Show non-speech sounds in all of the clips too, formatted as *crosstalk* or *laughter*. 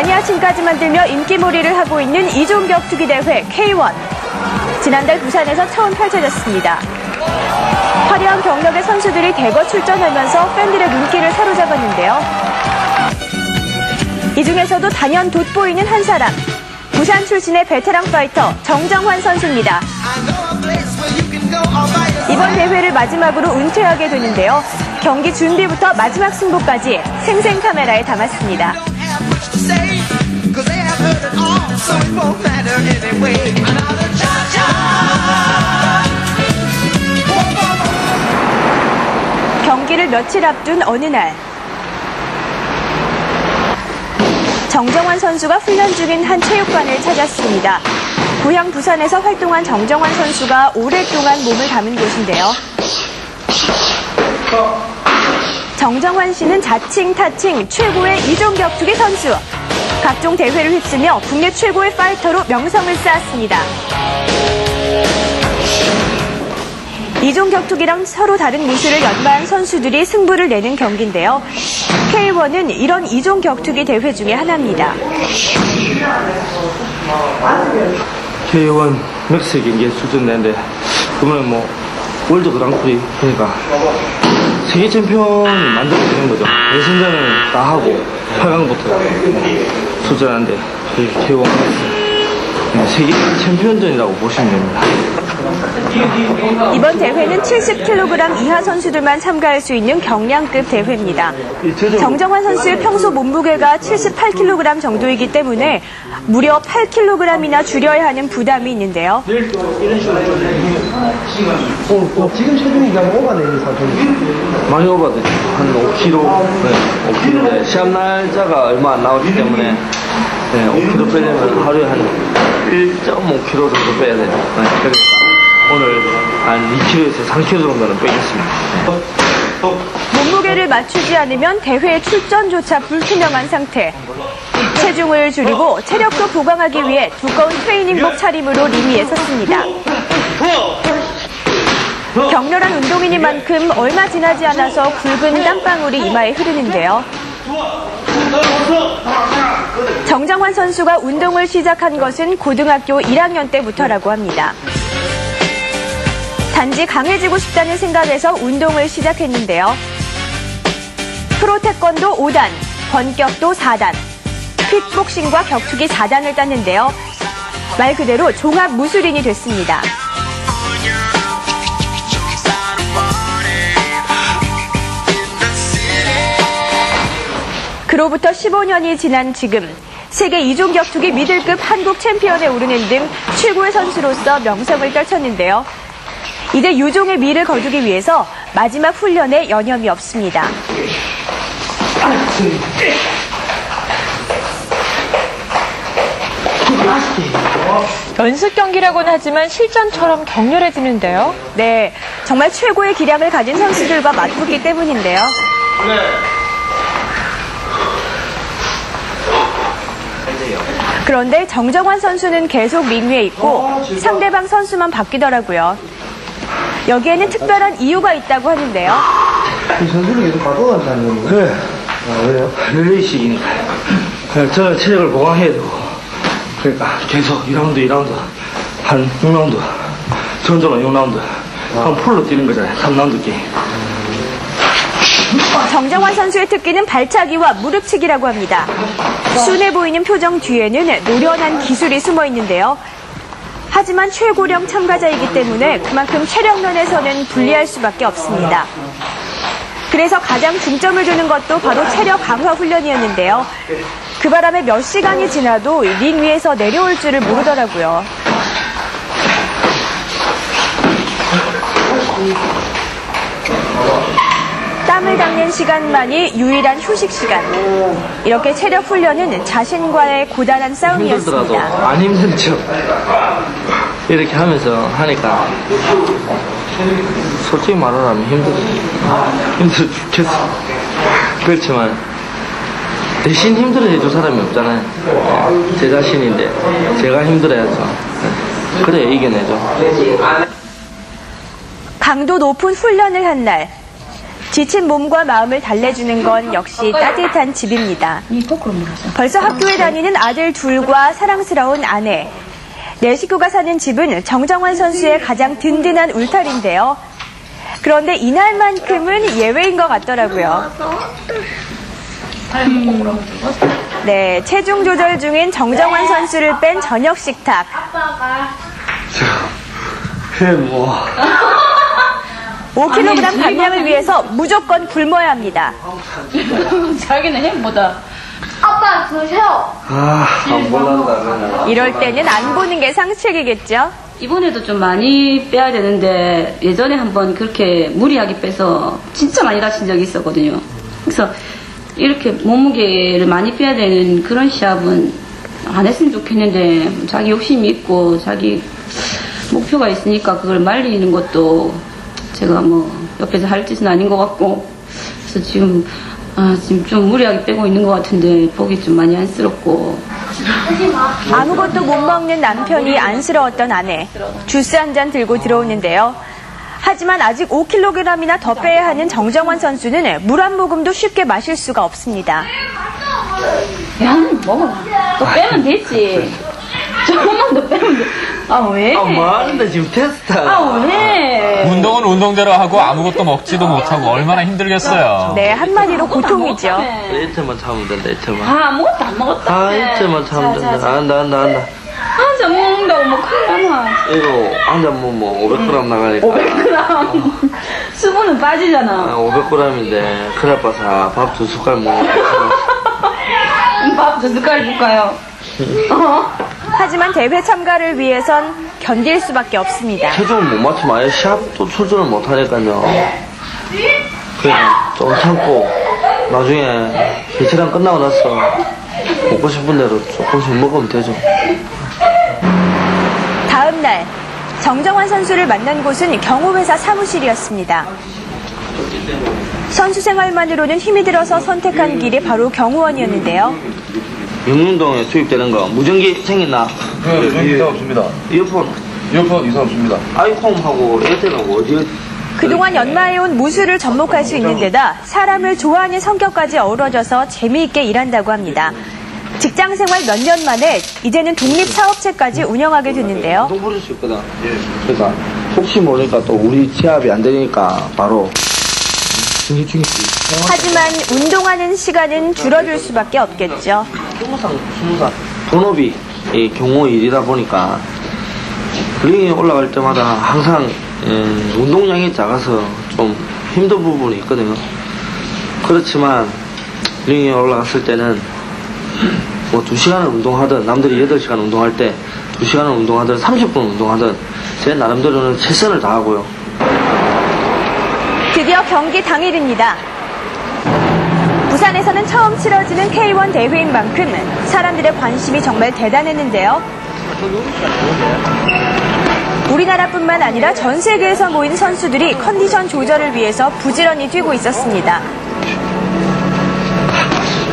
많이 아침까지 만들며 인기몰이를 하고 있는 이종격 투기 대회 K1. 지난달 부산에서 처음 펼쳐졌습니다. 화려한 경력의 선수들이 대거 출전하면서 팬들의 눈길을 사로잡았는데요. 이 중에서도 단연 돋보이는 한 사람. 부산 출신의 베테랑 파이터 정정환 선수입니다. 이번 대회를 마지막으로 은퇴하게 되는데요. 경기 준비부터 마지막 승부까지 생생 카메라에 담았습니다. 경기를 며칠 앞둔 어느 날 정정환 선수가 훈련 중인 한 체육관을 찾았습니다. 고향 부산에서 활동한 정정환 선수가 오랫동안 몸을 담은 곳인데요. 정정환 씨는 자칭 타칭 최고의 이종 격투기 선수. 각종 대회를 휩쓰며 국내 최고의 파이터로 명성을 쌓았습니다. 이종 격투기랑 서로 다른 무술을 연마한 선수들이 승부를 내는 경기인데요. K1은 이런 이종 격투기 대회 중에 하나입니다. K1 맥스 경기에 출전했는데 그러면 뭐 월드 그랑프리 그러니까 세계 챔피언이 만들어지는 거죠. 예선전을 다 하고 8강부터 출전하는데 저희 K1 맥스 네, 세계 챔피언전이라고 보시면 됩니다. 이번 대회는 70kg 이하 선수들만 참가할 수 있는 경량급 대회입니다. 정정환 선수의 평소 몸무게가 78kg 정도이기 때문에 무려 8kg이나 줄여야 하는 부담이 있는데요. 어, 지금 체중이 그냥 오가내는 상태입니다. 많이 오버되죠. 한 5kg, 네, 5kg인데 시합 날짜가 얼마 안 나오기 때문에 네, 5kg 빼려면 하루에 한 1.5kg 정도 빼야 돼요. 네, 그러니까 오늘 한 2kg에서 3kg 정도는 빼겠습니다. 네. 몸무게를 맞추지 않으면 대회에 출전조차 불투명한 상태. 체중을 줄이고 체력도 보강하기 위해 두꺼운 트레이닝복 차림으로 링 위에 섰습니다. 격렬한 운동이니만큼 얼마 지나지 않아서 굵은 땀방울이 이마에 흐르는데요. 정정환 선수가 운동을 시작한 것은 고등학교 1학년 때부터라고 합니다. 단지 강해지고 싶다는 생각에서 운동을 시작했는데요. 프로 태권도 5단, 권격도 4단, 킥복싱과 격투기 4단을 땄는데요. 말 그대로 종합 무술인이 됐습니다. 그로부터 15년이 지난 지금 세계 이종 격투기 미들급 한국 챔피언에 오르는 등 최고의 선수로서 명성을 떨쳤는데요. 이제 유종의 미를 거두기 위해서 마지막 훈련에 여념이 없습니다. 연습 경기라고는 하지만 실전처럼 격렬해지는데요. 네, 정말 최고의 기량을 가진 선수들과 맞붙기 때문인데요. 그런데 정정환 선수는 계속 링 위에 있고 상대방 선수만 바뀌더라고요. 여기에는 특별한 이유가 있다고 하는데요. 이 선수를 계속 바꿔간다는 건가요? 네, 아, 왜요? 릴레이식이니까. 저 체력을 보강해야 되고. 그러니까 계속 2라운드, 2라운드, 한 6라운드, 전전은 6라운드, 한 풀로 뛰는 거잖아요. 3라운드 게임. 정정환 선수의 특기는 발차기와 무릎치기라고 합니다. 순해 보이는 표정 뒤에는 노련한 기술이 숨어 있는데요. 하지만 최고령 참가자이기 때문에 그만큼 체력 면에서는 불리할 수밖에 없습니다. 그래서 가장 중점을 두는 것도 바로 체력 강화 훈련이었는데요. 그 바람에 몇 시간이 지나도 링 위에서 내려올 줄을 모르더라고요. 땀을 닦는 시간만이 유일한 휴식 시간. 이렇게 체력 훈련은 자신과의 고단한 힘들더라도 싸움이었습니다. 안척 이렇게 하면서 하니까 솔직히 말하면 힘들어 힘들어 죽겠어 그렇지만 대신 힘들어 해줄 사람이 없잖아요 예, 제 자신인데 제가 힘들어야죠 예, 그래 이겨내죠 강도 높은 훈련을 한 날. 지친 몸과 마음을 달래주는 건 역시 따뜻한 집입니다. 벌써 학교에 다니는 아들 둘과 사랑스러운 아내. 네 식구가 사는 집은 정정환 선수의 가장 든든한 울타리인데요. 그런데 이날만큼은 예외인 것 같더라고요. 네, 체중 조절 중인 정정환 선수를 뺀 저녁 식탁. 해 뭐. *laughs* 5kg 감량을 위해서 무조건 굶어야 합니다. *laughs* 자기는 햄보다 아빠 드셔. 아, 안 볼란다, 그냥. 이럴 때는 안 보는 게 상책이겠죠? 이번에도 좀 많이 빼야 되는데 예전에 한번 그렇게 무리하게 빼서 진짜 많이 다친 적이 있었거든요. 그래서 이렇게 몸무게를 많이 빼야 되는 그런 시합은 안 했으면 좋겠는데 자기 욕심이 있고 자기 목표가 있으니까 그걸 말리는 것도 제가 뭐 옆에서 할 짓은 아닌 것 같고 그래서 지금 아 지금 좀 무리하게 빼고 있는 것 같은데 보기 좀 많이 안쓰럽고 아무것도 못 먹는 남편이 안쓰러웠던 아내. 주스 한 잔 들고 들어오는데요. 하지만 아직 5kg이나 더 빼야 하는 정정환 선수는 물 한 모금도 쉽게 마실 수가 없습니다. 야, 먹어. 또 빼면 되지. 조금만 더 빼면 돼. 아, 왜? 아, 뭐 하는데, 지금 테스트야. 아, 왜? 운동은 운동대로 하고 아무것도 먹지도 못하고 얼마나 힘들겠어요. 네, 한마디로 고통이죠. 일체만 참으면 된다, 일체만. 아, 아무것도 안 먹었다. 아, 일체만 참으면 된다. 안다, 안다, 안다. 한잔 먹는다고 뭐 큰일 나나. 이거, 한잔 뭐, 뭐, 500g 나가니까. 500g. 수분은 아, 빠지잖아. 500g인데, 큰일 빠서 밥 두 숟갈 먹어. *laughs* 밥 두 숟갈 줄까요? *laughs* 어? 하지만 대회 참가를 위해선 견딜 수밖에 없습니다. 체중을 못 맞추면 아예 시합도 출전을 못 하니까요. 그냥 좀 참고, 나중에 베테랑 끝나고 나서 먹고 싶은 대로 조금씩 먹으면 되죠. 다음 날 정정환 선수를 만난 곳은 경호회사 사무실이었습니다. 선수 생활만으로는 힘이 들어서 선택한 길이 바로 경호원이었는데요. 영문동에 투입되는 거 무전기 생겼나? 네, 전 이상 없습니다. 이어폰, 이어폰 이상 없습니다. 아이폰하고 에어텔하고 어디? 그동안 연마해온 무술을 접목할 수 있는 데다 사람을 좋아하는 성격까지 어우러져서 재미있게 일한다고 합니다. 직장 생활 몇 년 만에 이제는 독립 사업체까지 운영하게 됐는데요. 운동 부릴 수 있거든. 그러니까 혹시 모르니까 또 우리 취합이 안 되니까 바로 중이 중이 하지만 운동하는 시간은 줄어들 수밖에 없겠죠. 스무상 스무상 본업이 이 경호 일이다 보니까 링에 올라갈 때마다 항상 예, 운동량이 작아서 좀 힘든 부분이 있거든요. 그렇지만 링에 올라갔을 때는 뭐 2시간을 운동하든 남들이 8시간 운동할 때 2시간을 운동하든 30분 운동하든 제 나름대로는 최선을 다하고요. 드디어 경기 당일입니다. 부산에서는 처음 치러지는 K1 대회인 만큼 사람들의 관심이 정말 대단했는데요. 우리나라뿐만 아니라 전 세계에서 모인 선수들이 컨디션 조절을 위해서 부지런히 뛰고 있었습니다.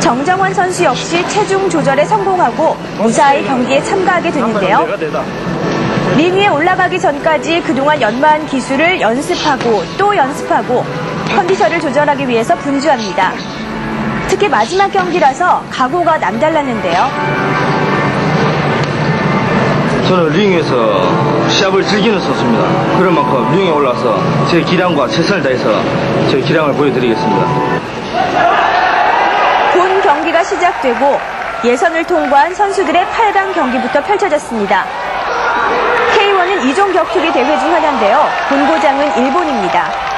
정정환 선수 역시 체중 조절에 성공하고 무사히 경기에 참가하게 됐는데요. 링 위에 올라가기 전까지 그동안 연마한 기술을 연습하고 또 연습하고 컨디션을 조절하기 위해서 분주합니다. 특히 마지막 경기라서 각오가 남달랐는데요. 저는 링에서 시합을 즐기는 선수입니다. 그런 만큼 링에 올라서 제 기량과 최선을 다해서 제 기량을 보여드리겠습니다. 본 경기가 시작되고 예선을 통과한 선수들의 8강 경기부터 펼쳐졌습니다. K1은 이종 격투기 대회 중 하나인데요. 본고장은 일본입니다.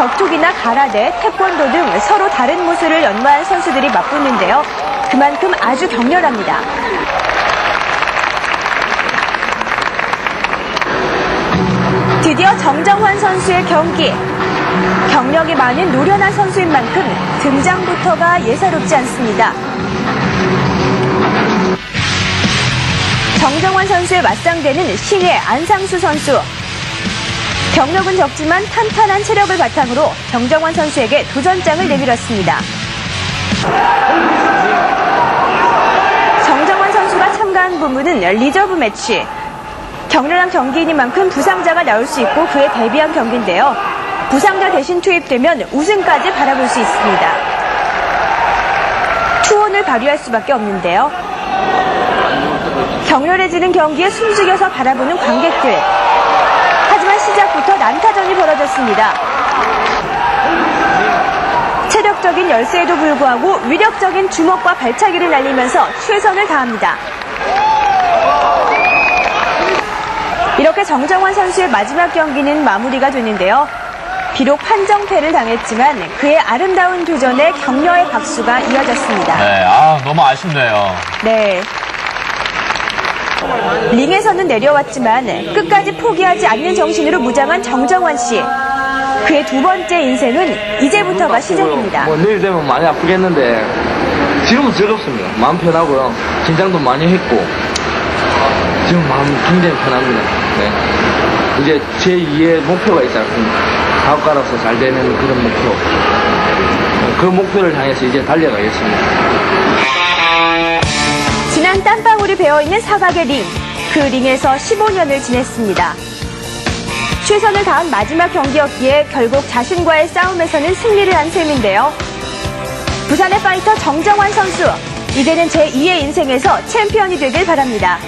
격투기나 가라데, 태권도 등 서로 다른 무술을 연마한 선수들이 맞붙는데요. 그만큼 아주 격렬합니다. 드디어 정정환 선수의 경기. 경력이 많은 노련한 선수인 만큼 등장부터가 예사롭지 않습니다. 정정환 선수의 맞상대는 신예 안상수 선수. 경력은 적지만 탄탄한 체력을 바탕으로 정정환 선수에게 도전장을 내밀었습니다. 정정환 선수가 참가한 부문은 리저브 매치. 격렬한 경기이니만큼 부상자가 나올 수 있고 그에 대비한 경기인데요. 부상자 대신 투입되면 우승까지 바라볼 수 있습니다. 투혼을 발휘할 수밖에 없는데요. 격렬해지는 경기에 숨죽여서 바라보는 관객들. 난타전이 벌어졌습니다. 체력적인 열세에도 불구하고 위력적인 주먹과 발차기를 날리면서 최선을 다합니다. 이렇게 정정환 선수의 마지막 경기는 마무리가 되는데요. 비록 판정패를 당했지만 그의 아름다운 도전에 격려의 박수가 이어졌습니다. 네, 아, 너무 아쉽네요. 네. 링에서는 내려왔지만 끝까지 포기하지 않는 정신으로 무장한 정정환 씨. 그의 두 번째 인생은 이제부터가 시작입니다. 뭐 내일 되면 많이 아프겠는데 지금은 즐겁습니다. 마음 편하고요. 긴장도 많이 했고 지금 마음 굉장히 편합니다. 네. 이제 제 2의 목표가 있지 않습니까? 다음 가라서 잘 되는 그런 목표. 그 목표를 향해서 이제 달려가겠습니다. 진한 땀방울이 배어있는 사각의 링. 그 링에서 15년을 지냈습니다. 최선을 다한 마지막 경기였기에 결국 자신과의 싸움에서는 승리를 한 셈인데요. 부산의 파이터 정정환 선수. 이제는 제2의 인생에서 챔피언이 되길 바랍니다.